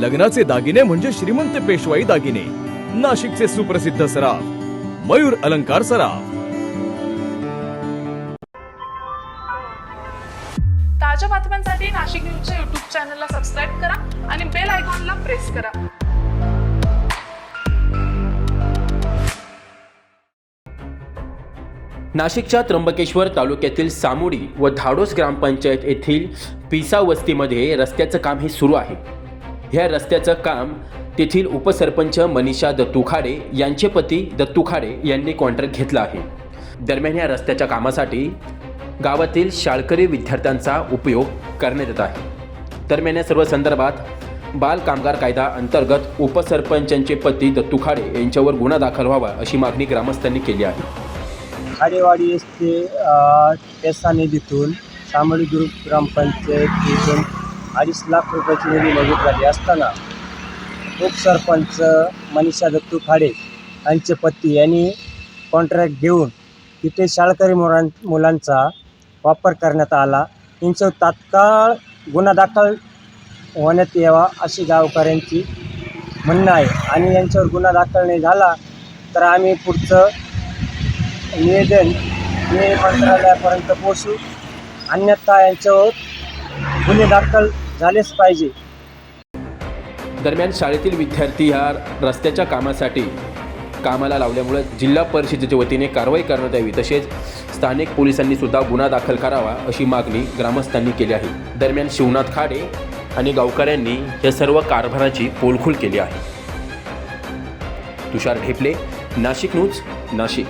लग्नाचे दागिने म्हणजे श्रीमंत पेशवाई दागिने. नाशिकचे सुप्रसिद्ध सराफ. मयूर अलंकार सराफ. ताज्या बातम्यांसाठी नाशिक न्यूजच्या युट्यूब चॅनलला सबस्क्राईब करा आणि बेल आयकॉनला प्रेस करा. नाशिकच्या त्र्यंबकेश्वर तालुक्यातील सामुडी व धाडोस ग्रामपंचायत येथील पिसा वस्तीमध्ये रस्त्याचं काम हे सुरू आहे. ह्या रस्त्याचं काम तेथील उपसरपंच मनीषा दत्तू खाडे यांचे पती दत्तू खाडे यांनी कॉन्ट्रॅक्ट घेतला आहे. दरम्यान या रस्त्याच्या कामासाठी गावातील शाळकरी विद्यार्थ्यांचा उपयोग करण्यात येत आहे. दरम्यान या सर्व संदर्भात बाल कामगार कायदा अंतर्गत उपसरपंचांचे पती दत्तू खाडे यांच्यावर गुन्हा दाखल व्हावा अशी मागणी ग्रामस्थांनी केली आहे. खाडेवाडी येथे पैसा निधीतून सामळी ग्रुप ग्रामपंचायत अडीच लाख रुपयाची निधी मंजूर झाली असताना उपसरपंच मनीषा दत्तू खाडे यांचे पती यांनी कॉन्ट्रॅक्ट घेऊन तिथे शाळकरी मुलां मुलांचा वापर करण्यात आला. यांच्यावर तात्काळ गुन्हा दाखल होण्यात यावा अशी गावकऱ्यांची म्हणणं आहे. आणि यांच्यावर गुन्हा दाखल नाही झाला तर आम्ही पुढचं निवेदन हे मंत्रालयापर्यंत पोचू अन्यथा यांच्यावर गुन्हे दाखल झालेच पाहिजे. दरम्यान शाळेतील विद्यार्थी ह्या रस्त्याच्या कामासाठी कामाला लावल्यामुळे जिल्हा परिषदेच्या वतीने कारवाई करण्यात यावी तसेच स्थानिक पोलिसांनी सुद्धा गुन्हा दाखल करावा अशी मागणी ग्रामस्थांनी केली आहे. दरम्यान शिवनाथ खाडे आणि गावकऱ्यांनी या सर्व कारभाराची पोलखोल केली आहे. तुषार ढेपले नाशिक न्यूज नाशिक.